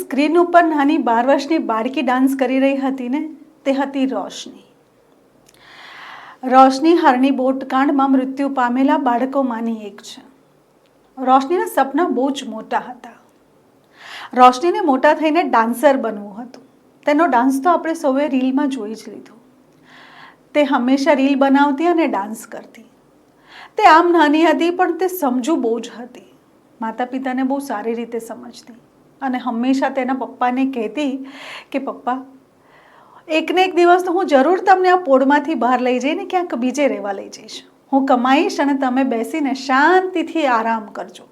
Screen ઉપર નાની બાર વર્ષની બાળકી ડાન્સ કરી રહી હતી ને, તે હતી રોશની. રોશની હરણી બોટકાંડમાં મૃત્યુ પામેલા બાળકોમાંની એક છે. રોશનીના સપના બહુ જ મોટા હતા. રોશનીને મોટા થઈને ડાન્સર બનવું હતું. તેનો ડાન્સ તો આપણે સૌએ રીલમાં જોઈ જ લીધો. તે હંમેશા રીલ બનાવતી અને ડાન્સ કરતી. તે આમ નાની હતી પણ તે સમજુ બહુ જ હતી. માતા પિતાને બહુ સારી રીતે સમજતી. અને હંમેશા તેના પપ્પાને કહેતી કે, પપ્પા, એકને એક દિવસ તો હું જરૂર તમને આ પોળમાંથી બહાર લઈ જઈને ક્યાંક બીજે રહેવા લઈ જઈશ. હું કમાઈશ અને તમે બેસીને શાંતિથી આરામ કરજો.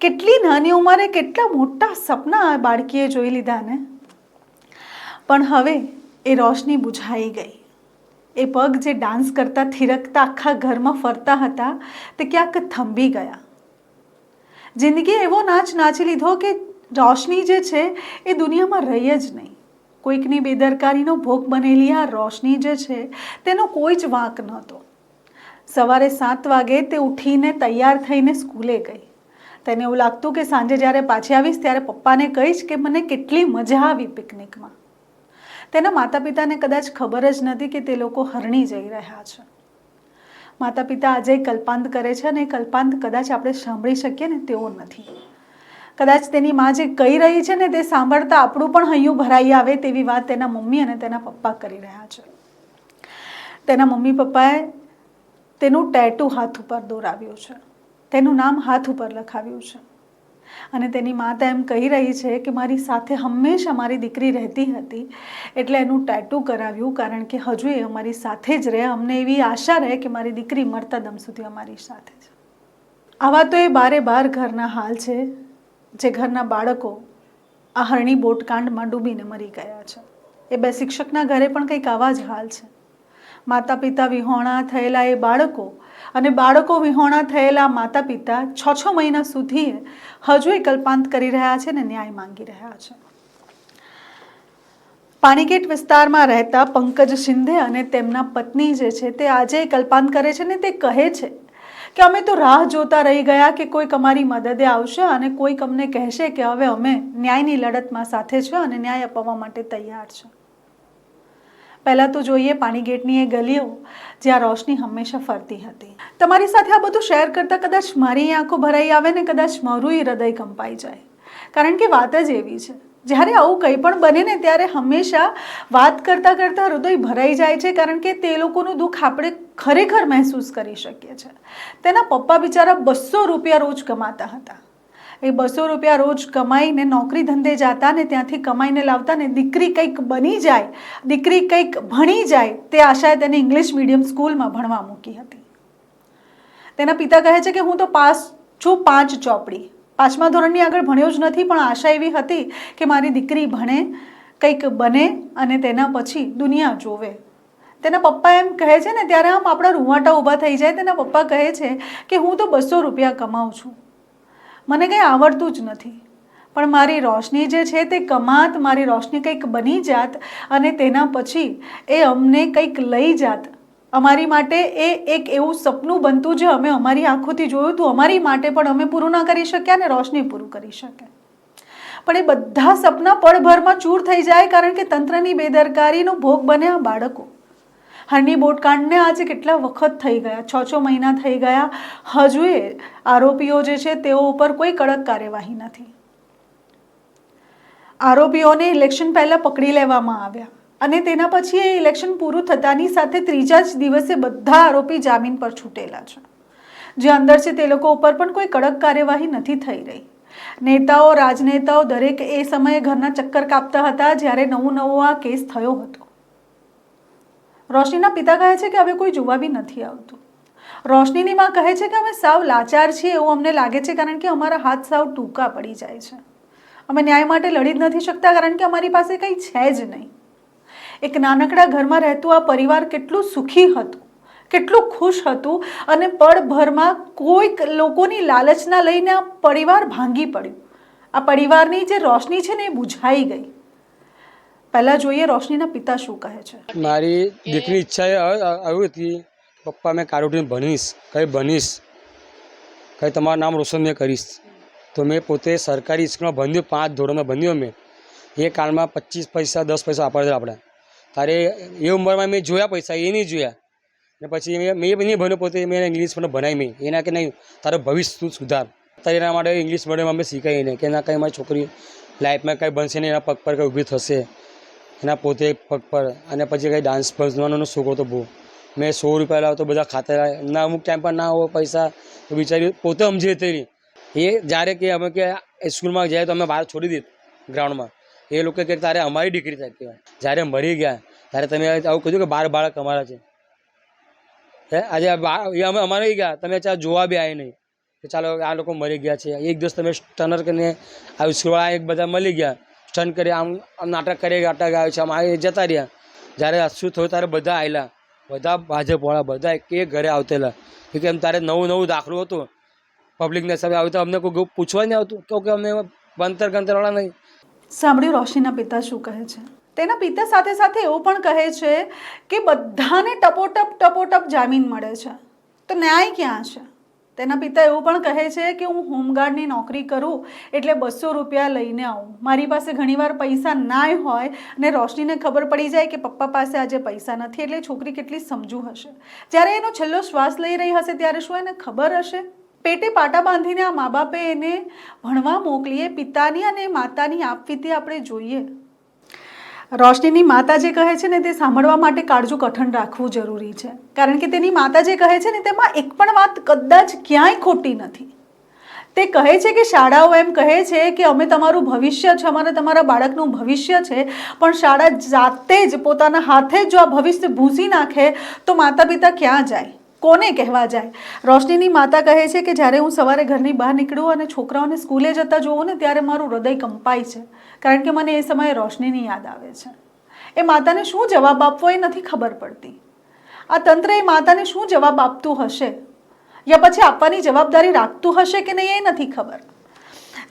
કેટલી નાની ઉંમરે કેટલા મોટા સપના આ બાળકીએ જોઈ લીધા ને? પણ હવે એ રોશની બુઝાઈ ગઈ. એ પગ જે ડાન્સ કરતા, થિરકતા, આખા ઘરમાં ફરતા હતા, તે ક્યાંક થંભી ગયા. જિંદગી એવો નાચ નાચી લીધો કે રોશની જે છે એ દુનિયામાં રહી જ નહીં. કોઈકની બેદરકારીનો ભોગ બનેલી આ રોશની જે છે તેનો કોઈ જ વાંક નહોતો. સવારે સાત વાગે તે ઉઠીને તૈયાર થઈને સ્કૂલે ગઈ. તેને એવું લાગતું કે સાંજે જ્યારે પાછી આવીશ ત્યારે પપ્પાને કહીશ કે મને કેટલી મજા આવી પિકનિકમાં. તેના માતા પિતાને કદાચ ખબર જ નથી કે તે લોકો હરણી જઈ રહ્યા છે. માતા પિતા આજે કલ્પાંત કરે છે અને કલ્પાંત કદાચ આપણે સાંભળી શકીએ ને તેવો નથી. કદાચ તેની મા જે કહી રહી છે ને તે સાંભળતા આપણું પણ હૈયું ભરાઈ આવે તેવી વાત તેના મમ્મી અને તેના પપ્પા કરી રહ્યા છે. તેના મમ્મી પપ્પાએ તેનું ટેટુ હાથ ઉપર દોરાવ્યું છે. તેનું નામ હાથ ઉપર લખાવ્યું છે. અને તેની માતા એમ કહી રહી છે કે મારી સાથે હંમેશા મારી દીકરી રહેતી હતી, એટલે એનું ટેટુ કરાવ્યું, કારણ કે હજુ એ અમારી સાથે જ રહે. અમને એવી આશા રહે કે મારી દીકરી મરતા દમ સુધી અમારી સાથે છે. આવા તો એ બારે બાર ઘરના હાલ છે, જે ઘરના બાળકો આ હરણી બોટકાંડમાં ડૂબીને મરી ગયા છે. એ બે શિક્ષકના ઘરે પણ કંઈક આવા જ હાલ છે. માતા પિતા વિહોણા થયેલા એ બાળકો અને બાળકો વિહોણા થયેલા માતા પિતા છ છ મહિના સુધી હજુ એ કલ્પાંત કરી રહ્યા છે ને ન્યાય માંગી રહ્યા છે. પાણીગેટ વિસ્તારમાં રહેતા પંકજ શિંદે અને તેમના પત્ની જે છે તે આજે કલ્પાંત કરે છે ને તે કહે છે કે અમે તો રાહ જોતા રહી ગયા કે કોઈક અમારી મદદે આવશે અને કોઈક અમને કહેશે કે હવે અમે ન્યાયની લડતમાં સાથે છે અને ન્યાય અપાવવા માટે તૈયાર છે. પહેલાં તો જોઈએ પાણીગેટની એ ગલીઓ જ્યાં રોશની હંમેશા ફરતી હતી. તમારી સાથે આ બધું શેર કરતાં કદાચ મારી આંખો ભરાઈ આવે ને કદાચ મારું હૃદય કંપાઈ જાય. કારણ કે વાત જ એવી છે. જ્યારે આવું કંઈ પણ બને ને ત્યારે હંમેશા વાત કરતાં કરતાં હૃદય ભરાઈ જાય છે કારણ કે તે લોકોનું દુઃખ આપણે ખરેખર મહેસૂસ કરી શકીએ છીએ તેના પપ્પા બિચારા બસો રૂપિયા રોજ કમાતા હતા. એ બસો રૂપિયા રોજ કમાઈને નોકરી ધંધે જતા ને ત્યાંથી કમાઈને લાવતા ને દીકરી કંઈક બની જાય, દીકરી કંઈક ભણી જાય, તે આશાએ તેને ઇંગ્લિશ મીડિયમ સ્કૂલમાં ભણવા મૂકી હતી. તેના પિતા કહે છે કે હું તો પાસ છું પાંચ ચોપડી. પાંચમા ધોરણની આગળ ભણ્યો જ નથી, પણ આશા એવી હતી કે મારી દીકરી ભણે, કંઈક બને અને તેના પછી દુનિયા જોવે. તેના પપ્પા એમ કહે છે ને, ત્યારે આમ આપણા રૂવાટા ઊભા થઈ જાય, તેના પપ્પા કહે છે કે હું તો બસો રૂપિયા કમાઉં છું. મને કંઈ આવડતું જ નથી. પણ મારી રોશની જે છે તે કમાત મારી રોશની કંઈક બની જાત અને તેના પછી એ અમને કંઈક લઈ જાત. અમારી માટે એ એક એવું સપનું બનતું જે અમે અમારી આંખોથી જોયું હતું. અમારી માટે પણ અમે પૂરું ના કરી શક્યા અને રોશની પૂરું કરી શકે. પણ એ બધા સપના પળભરમાં ચૂર થઈ જાય કારણ કે તંત્રની બેદરકારીનો ભોગ બને આ બાળકો. હરની બોટકાંડને આજે કેટલા વખત થઈ ગયા? છ છ મહિના થઈ ગયા. હજુએ આરોપીઓ જે છે તેઓ ઉપર કોઈ કડક કાર્યવાહી નથી. આરોપીઓને ઇલેક્શન પહેલાં પકડી લેવામાં આવ્યા અને તેના પછી એ ઇલેક્શન પૂરું થતાની સાથે ત્રીજા જ દિવસે બધા આરોપી જામીન પર છૂટેલા છે. જે અંદર છે તે લોકો ઉપર પણ કોઈ કડક કાર્યવાહી નથી થઈ રહી. નેતાઓ, રાજનેતાઓ દરેક એ સમયે ઘરના ચક્કર કાપતા હતા જ્યારે નવું નવો આ કેસ થયો હતો. રોશનીના પિતા કહે છે કે હવે કોઈ જોવા બી નથી આવતું. રોશનીની માં કહે છે કે અમે સાવ લાચાર છીએ એવું અમને લાગે છે કારણ કે અમારા હાથ સાવ ટૂંકા પડી જાય છે. અમે ન્યાય માટે લડી જ નથી શકતા કારણ કે અમારી પાસે કંઈ છે જ નહીં. એક નાનકડા ઘરમાં રહેતું આ પરિવાર કેટલું સુખી હતું, કેટલું ખુશ હતું અને પળભરમાં કોઈક લોકોની લાલચના લઈને આ પરિવાર ભાંગી પડ્યું. આ પરિવારની જે રોશની છે ને એ બુઝાઈ ગઈ. પહેલાં જોઈએ રોશનીના પિતા શું કહે છે? મારી દીકરી ઈચ્છા આવી હતી, પપ્પા, મેં કારોટીને ભણીશ. કંઈ બનીશ કંઈ તમારું નામ રોશન મેં કરીશ. તો મેં પોતે સરકારી સ્કૂલમાં ભણ્યું, પાંચ ધોરણમાં ભણ્યું મેં. એ કાળમાં પચીસ પૈસા, દસ પૈસા આપડે આપણે. તારે એ ઉંમરમાં મેં જોયા પૈસા, એ નહીં જોયા. ને પછી મેં નહીં ભણ્યો પોતે, મેં ઇંગ્લિશ પણ ભણાવી મેં એના કે નહીં, તારો ભવિષ્ય તું સુધાર. તારે એના માટે ઇંગ્લિશ મીડિયમ અમે શીખાય એને કે ના કંઈ મારી છોકરી લાઈફમાં કંઈ બનશે નહીં એના પગ પર કંઈ ઊભી થશે. એના પોતે પગ પર અને પછી કંઈ ડાન્સ ભજવાનો શોખ હતો બહુ. મેં સો રૂપિયા લાવતો બધા ખાતા ના, અમુક ટાઈમ પર ના હોય પૈસા, તો બિચારી પોતે સમજી હતી એ જ્યારે કે અમે કે સ્કૂલમાં જાય તો અમે બહાર છોડી દીધ ગ્રાઉન્ડમાં એ લોકો કે તારે અમારી ડિગ્રી થાય કહેવાય. જ્યારે મરી ગયા, ત્યારે તમે આવું કીધું કે બાર બાળક અમારા છે. હે, આજે એ અમે અમારે ગયા, તમે ચાલ જોવા બી આવી નહીં. કે ચાલો આ લોકો મરી ગયા છે. એક દિવસ તમે સ્ટનર કરીને આ સ્કૂલવાળા એક બધા મળી ગયા. સ્ટન કરી, આમ નાટક કરી, નાટક આવ્યો છે, આમ આ જતા રહ્યા. જ્યારે શું થયું ત્યારે બધા આવેલા બધા ભાજપવાળા બધા એક ઘરે આવતેલા. કે કેમ તારે નવું નવું દાખલું હતું? પબ્લિકને સામે આવ્યું તો અમને કોઈ પૂછવા નહીં આવતું? કે અમને બંતર ગંતરવાળા નહીં. સાંભળ્યું રોશનીના પિતા શું કહે છે? તેના પિતા સાથે સાથે એવું પણ કહે છે કે બધાને ટપોટપ ટપોટપ જામીન મળે છે. તો ન્યાય ક્યાં છે? તેના પિતા એવું પણ કહે છે કે હું હોમગાર્ડની નોકરી કરું એટલે બસો રૂપિયા લઈને આવું. મારી પાસે ઘણીવાર પૈસા નાય હોય અને રોશનીને ખબર પડી જાય કે પપ્પા પાસે આજે પૈસા નથી એટલે છોકરી કેટલી સમજુ હશે. જ્યારે એનો છેલ્લો શ્વાસ લઈ રહી હશે ત્યારે શું એને ખબર હશે? પેટે પાટા બાંધીને આ મા બાપે એને ભણવા મોકલીએ, પિતાની અને માતાની આપવીતી આપણે જોઈએ. રોશનીની માતા જે કહે છે ને તે સાંભળવા માટે કાળજું કઠણ રાખવું જરૂરી છે. કારણ કે તેની માતા જે કહે છે ને તેમાં એક પણ વાત કદાચ ક્યાંય ખોટી નથી. તે કહે છે કે શાળાઓ એમ કહે છે કે અમે તમારું ભવિષ્ય છે, અમારે તમારા બાળકનું ભવિષ્ય છે, પણ શાળા જાતે જ પોતાના હાથે જ જો આ ભવિષ્ય ભૂંસી નાખે તો માતા પિતા ક્યાં જાય? કોને કહેવા જાય? રોશનીની માતા કહે છે કે જ્યારે હું સવારે ઘરની બહાર નીકળું અને છોકરાઓને સ્કૂલે જતા જોઉં ને ત્યારે મારું હૃદય કંપાય છે. કારણ કે મને એ સમયે રોશનીની યાદ આવે છે. એ માતાને શું જવાબ આપવો એ નથી ખબર પડતી. આ તંત્ર એ માતાને શું જવાબ આપતું હશે? યા પછી આપવાની જવાબદારી રાખતું હશે કે નહીં એ નથી ખબર.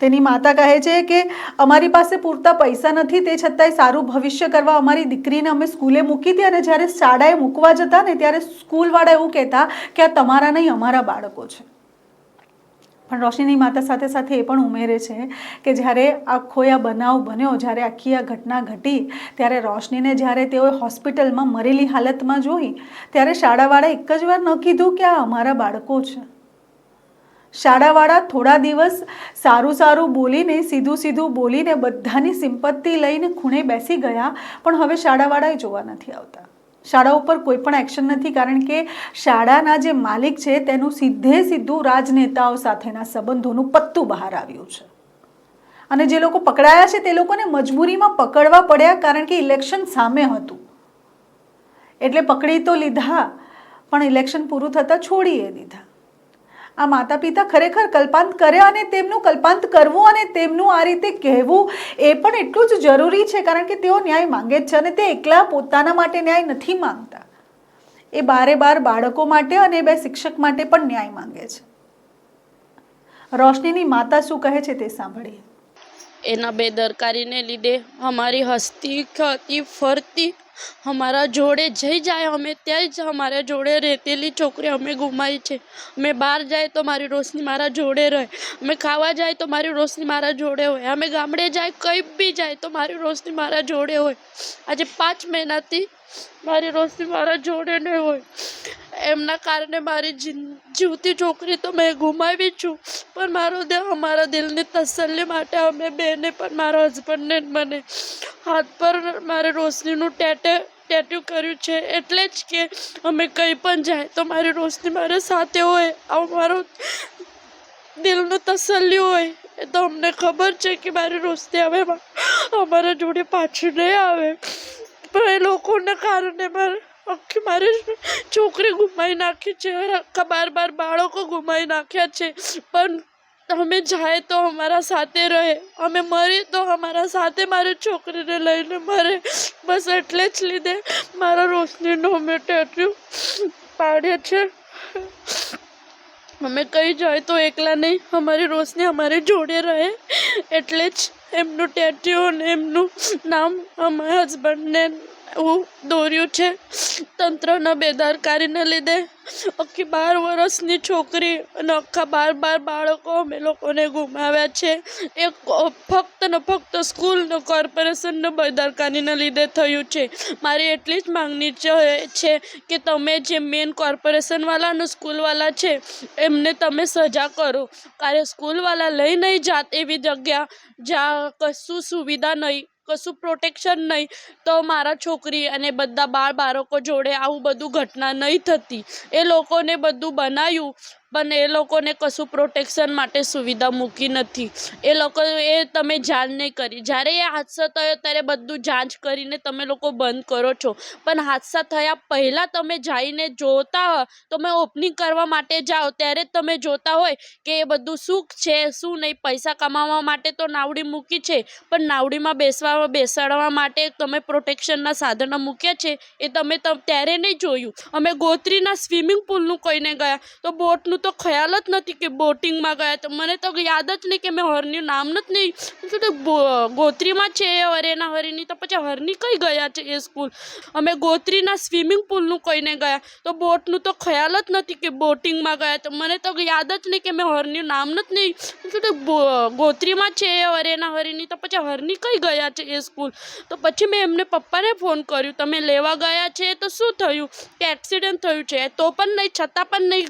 તેની માતા કહે છે કે અમારી પાસે પૂરતા પૈસા નથી, તે છતાંય સારું ભવિષ્ય કરવા અમારી દીકરીને અમે સ્કૂલે મૂકી હતી અને જ્યારે શાળાએ મૂકવા જતા ને ત્યારે સ્કૂલવાળા એવું કહેતા કે આ તમારા નહીં, અમારા બાળકો છે. પણ રોશનીની માતા સાથે સાથે એ પણ ઉમેરે છે કે જ્યારે આખો આ બનાવ બન્યો, જ્યારે આખી આ ઘટના ઘટી, ત્યારે રોશનીને જ્યારે તેઓએ હોસ્પિટલમાં મરેલી હાલતમાં જોઈ, ત્યારે શાળાવાળા એક જ વાર ન કીધું કે આ અમારા બાળકો છે. શાળાવાળા થોડા દિવસ સારું સારું બોલીને, સીધું સીધું બોલીને બધાની સિમ્પત્તિ લઈને ખૂણે બેસી ગયા, પણ હવે શાળાવાળાએ જોવા નથી આવતા. શાળા ઉપર કોઈ પણ એક્શન નથી, કારણ કે શાળાના જે માલિક છે, તેનું સીધે સીધું રાજનેતાઓ સાથેના સંબંધોનું પત્તું બહાર આવ્યું છે. અને જે લોકો પકડાયા છે, તે લોકોને મજબૂરીમાં પકડવા પડ્યા, કારણ કે ઇલેક્શન સામે હતું. એટલે પકડી તો લીધા, પણ ઇલેક્શન પૂરું થતાં છોડીએ દીધા. આ માતા પિતા ખરેખર કલ્પાંત કરે અને તેમનું કલ્પાંત કરવું અને તેમનું આ રીતે કહેવું એ પણ એટલું જ જરૂરી છે, કારણ કે તેઓ ન્યાય માંગે છે અને તે એકલા પોતાના માટે ન્યાય નથી માંગતા. એ બારે બાર બાળકો માટે અને બે શિક્ષક માટે પણ ન્યાય માંગે છે. રોશનીની માતા શું કહે છે તે સાંભળીએ. એના બેદરકારીને લીધે અમારી હસ્તી ખતી ફરતી અમારા જોડે જઈ જાય, અમે ત્યાં જ અમારા જોડે રહેતેલી છોકરી અમે ગુમાવી છે. અમે બહાર જાય તો મારી રોશની મારા જોડે રહે. અમે ખાવા જાય તો મારી રોશની મારા જોડે હોય. અમે ગામડે જાય કંઈ બી જાય તો મારી રોશની મારા જોડે હોય. આજે પાંચ મહિનાથી મારી રોશની મારા જોડે નહીં હોય. એમના કારણે મારી જીવતી છોકરી તો મેં ગુમાવી છું. પણ મારો દેહ અમારા દિલની તસલ્લી માટે અમે બેને પણ મારા હસબન્ડને મને. હાથ પર મારે રોશનીનું ટેટે ટેટ્યુ કર્યું છે એટલે જ કે અમે કંઈ પણ જાય તો મારી રોશની મારા સાથે હોય. આવું મારો દિલનું તસલ્લી હોય. એ તો અમને ખબર છે કે મારી રોશની હવે અમારા જોડે પાછું નહીં આવે. પણ એ લોકોના કારણે મારે આખી મારી છોકરી ગુમાવી નાખી છે આખા બાર બાર બાળકો ગુમાવી નાખ્યા છે. પણ અમે જાય તો અમારા સાથે રહે. અમે મરી તો અમારા સાથે મારી છોકરીને લઈને મરે. બસ એટલે જ લીધે મારા રોશનીનું અમે ટેટ્યુ પાડે છે. અમે કઈ જાય તો એકલા નહીં. અમારી રોશની અમારી જોડે રહે. એટલે જ એમનું ટેટ્યુ અને એમનું નામ અમારા હસબન્ડને એવું દોર્યું છે. તંત્રના બેદરકારીને લીધે આખી બાર વર્ષની છોકરી અને આખા બાર બાર બાળકો અમે લોકોને ગુમાવ્યા છે. એ ફક્ત ને ફક્ત સ્કૂલ કોર્પોરેશનનો બેદરકારીને લીધે થયું છે. મારી એટલી જ માંગણી છે કે તમે જે મેન કોર્પોરેશનવાળાનું સ્કૂલવાળા છે, એમને તમે સજા કરો. કારણ સ્કૂલવાળા લઈ નહીં જાત એવી જગ્યા જ્યાં કશું સુવિધા નહીં. કશું પ્રોટેક્શન નહીં. તો મારા છોકરી અને બધા બાળ બાળકો જોડે આવું બધું ઘટના નહીં થતી. એ લોકોને બધું બનાવ્યું પણ એ લોકોને કશું પ્રોટેક્શન માટે સુવિધા મૂકી નથી. એ લોકો એ તમે જાણ નહીં કરી. જ્યારે એ હાદસા થયો ત્યારે બધું જાંચ કરીને તમે લોકો બંધ કરો છો. પણ હાદસા થયા પહેલાં તમે જઈને જોતા હો. તમે ઓપનિંગ કરવા માટે જાઓ ત્યારે તમે જોતા હોય કે એ બધું શું છે, શું નહીં? પૈસા કમાવા માટે તો નાવડી મૂકી છે. પણ નાવડીમાં બેસવા, બેસાડવા માટે તમે પ્રોટેક્શનના સાધનો મૂક્યા છે. એ તમે ત્યારે નહીં જોયું. અમે ગોત્રીના સ્વિમિંગ પુલનું કોઈને ગયા તો બોટનું તો ખ્યાલ જ નથી કે બોટિંગમાં ગયા તો. મને તો યાદ જ નહીં કે મેં હરની નામ જ નહીં. કીધું ગોત્રીમાં છે એ હરેના હરીની? તો પછી હરની કઈ ગયા છે એ સ્કૂલ? અમે ગોત્રીના સ્વિમિંગ પુલનું કહીને ગયા. તો બોટનું તો ખ્યાલ જ નથી કે બોટિંગમાં ગયા તો. મને તો યાદ જ નહીં કે મેં હરની નામ જ નહીં. કીધું ગોત્રીમાં છે એ હરેના હરીની? તો પછી હરની કઈ ગયા છે એ સ્કૂલ? તો પછી મેં એમને પપ્પાને ફોન કર્યું. તમે લેવા ગયા છે તો શું થયું? કે એક્સિડન્ટ થયું છે? તો પણ નહીં, છતાં પણ નહીં.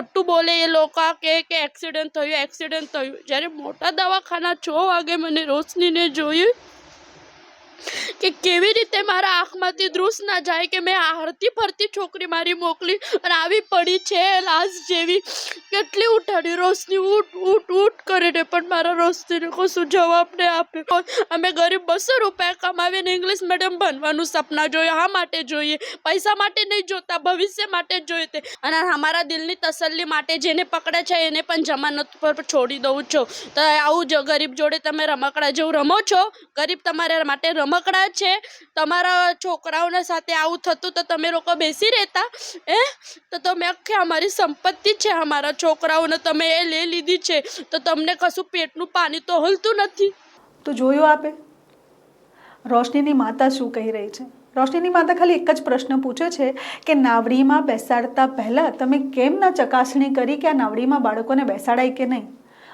ખોટું બોલે એ લોકો કે કે એક્સિડન્ટ થયું એક્સિડન્ટ થયું. જ્યારે મોટા દવાખાના છ વાગે મને રોશનીને જોયું કે કેવી રીતે મારા આંખમાંથી દૃશ ના જાય કે મેં આરતી ફરતી છોકરી મારી મોકલી અને આવી પડી છે લાશ જેવી. કેટલી ઉઠાડી રોશની, ઉઠ ઉઠ ઉઠ કરીને પણ મારા રોશનીને કશું જવાબ નહીં આપ્યો અમે ગરીબ બસો રૂપિયા કમાવીને ઇંગ્લિશ મીડિયમ ભણવાનું સપના જોયું. હા માટે જોઈએ. પૈસા માટે નહીં જોતા, ભવિષ્ય માટે જ જોઈએ તે. અને અમારા દિલની તસલ્લી માટે જેને પકડે છે એને પણ જમાનત પર છોડી દઉં છું. તો આવું જ ગરીબ જોડે તમે રમકડા જેવું રમો છો? ગરીબ તમારા માટે રમકડા છે, તમારા છોકરાઓના સાથે આવું થતું તો તમે લોકો બેસી રહેતા એ તો તમે આખી અમારી સંપત્તિ છે, અમારા છોકરાઓને તમે એ લઈ લીધી છે, તો તમને કશું પેટનું પાણી તો હલતું નથી. તો જોયું આપે? રોશનીની માતા શું કહી રહી છે? રોશનીની માતા ખાલી એક જ પ્રશ્ન પૂછે છે કે નાવડીમાં બેસાડતા પહેલાં તમે કેમ ના ચકાસણી કરી કે આ નાવડીમાં બાળકોને બેસાડાય કે નહીં?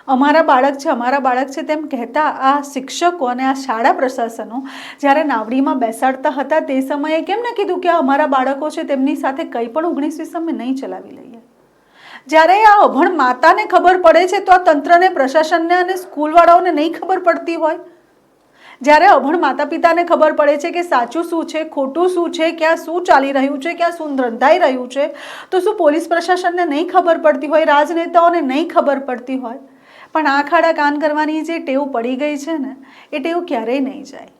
અમારા બાળક છે, અમારા બાળક છે તેમ કહેતા આ શિક્ષકો અને આ શાળા પ્રશાસનો જ્યારે નાવડીમાં બેસાડતા હતા તે સમયે કેમ ના કીધું કે અમારા બાળકો છે તેમની સાથે કંઈ પણ ઓગણીસ વીસ અમે નહીં ચલાવી લઈએ? જ્યારે આ અભણ માતાને ખબર પડે છે તો આ તંત્રને, પ્રશાસનને અને સ્કૂલવાળાઓને નહીં ખબર પડતી હોય? જ્યારે અભણ માતા પિતાને ખબર પડે છે કે સાચું શું છે, ખોટું શું છે, ક્યાં શું ચાલી રહ્યું છે, ક્યાં શું રંધાઈ રહ્યું છે, તો શું પોલીસ પ્રશાસનને નહીં ખબર પડતી હોય, રાજનેતાઓને નહીં ખબર પડતી હોય? પણ આ ખાડા કાન કરવાની જે ટેવ પડી ગઈ છે ને, એ ટેવ ક્યારેય નહીં જાય.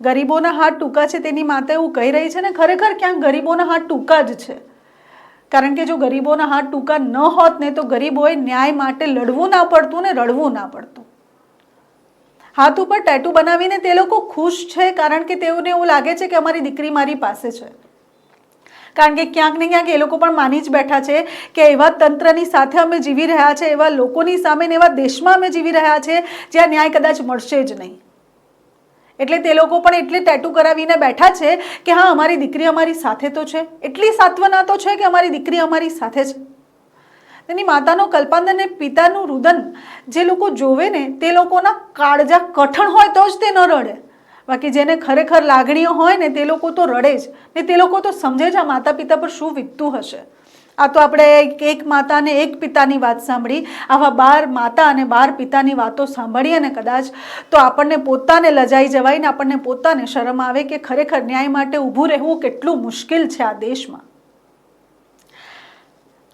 ગરીબોના હાથ ટૂંકા છે તેની માતા એવું કહી રહી છે ને, ખરેખર ક્યાંક ગરીબોના હાથ ટૂંકા જ છે. કારણ કે જો ગરીબોના હાથ ટૂંકા ન હોત ને, તો ગરીબોએ ન્યાય માટે લડવું ના પડતું ને રડવું ના પડતું. હાથ ઉપર ટેટુ બનાવીને તે લોકો ખુશ છે, કારણ કે તેઓને એવું લાગે છે કે અમારી દીકરી મારી પાસે છે. કારણ કે ક્યાંક ને ક્યાંક એ લોકો પણ માની જ બેઠા છે કે એવા તંત્રની સાથે અમે જીવી રહ્યા છે, એવા લોકોની સામે એવા દેશમાં અમે જીવી રહ્યા છે, જ્યાં ન્યાય કદાચ મળશે જ નહીં. એટલે તે લોકો પણ એટલે ટેટુ કરાવીને બેઠા છે કે હા, અમારી દીકરી અમારી સાથે તો છે. એટલી સાત્વના તો છે કે અમારી દીકરી અમારી સાથે છે. તેની માતાનો કલ્પાંત અને પિતાનું રુદન જે લોકો જોવે ને તે લોકોના કાળજા કઠણ હોય તો જ તે ન રડે. બાકી જેને ખરેખર લાગણીઓ હોય ને તે લોકો તો રડે જ. ને તે લોકો તો સમજે જ આ માતા પિતા પર શું વીતતું હશે. આ તો આપણે એક માતા અને એક પિતાની વાત સાંભળી, આવા બાર માતા અને બાર પિતાની વાતો સાંભળીએ ને કદાચ તો આપણને પોતાને લજાઈ જવાય ને આપણને પોતાને શરમ આવે કે ખરેખર ન્યાય માટે ઊભું રહેવું કેટલું મુશ્કેલ છે આ દેશમાં.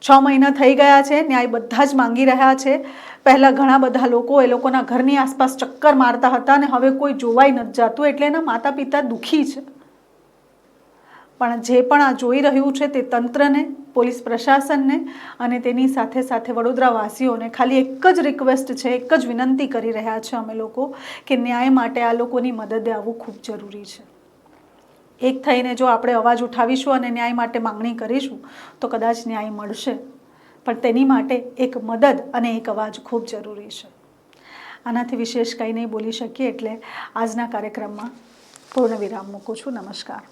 છ મહિના થઈ ગયા છે, ન્યાય બધા જ માંગી રહ્યા છે. પહેલાં ઘણા બધા લોકો એ લોકોના ઘરની આસપાસ ચક્કર મારતા હતા અને હવે કોઈ જોવાઈ નથી જતું, એટલે એના માતા પિતા દુઃખી છે. પણ જે પણ આ જોઈ રહ્યું છે તે તંત્રને, પોલીસ પ્રશાસનને અને તેની સાથે સાથે વડોદરાવાસીઓને ખાલી એક જ રિક્વેસ્ટ છે, એક જ વિનંતી કરી રહ્યા છે અમે લોકો કે ન્યાય માટે આ લોકોની મદદે આવવું ખૂબ જરૂરી છે. એક થઈને જો આપણે અવાજ ઉઠાવીશું અને ન્યાય માટે માંગણી કરીશું, તો કદાચ ન્યાય મળશે. પણ તેની માટે એક મદદ અને એક અવાજ ખૂબ જરૂરી છે. આનાથી વિશેષ કંઈ નહીં બોલી શકીએ એટલે આજના કાર્યક્રમમાં પૂર્ણ વિરામ મૂકું છું. નમસ્કાર.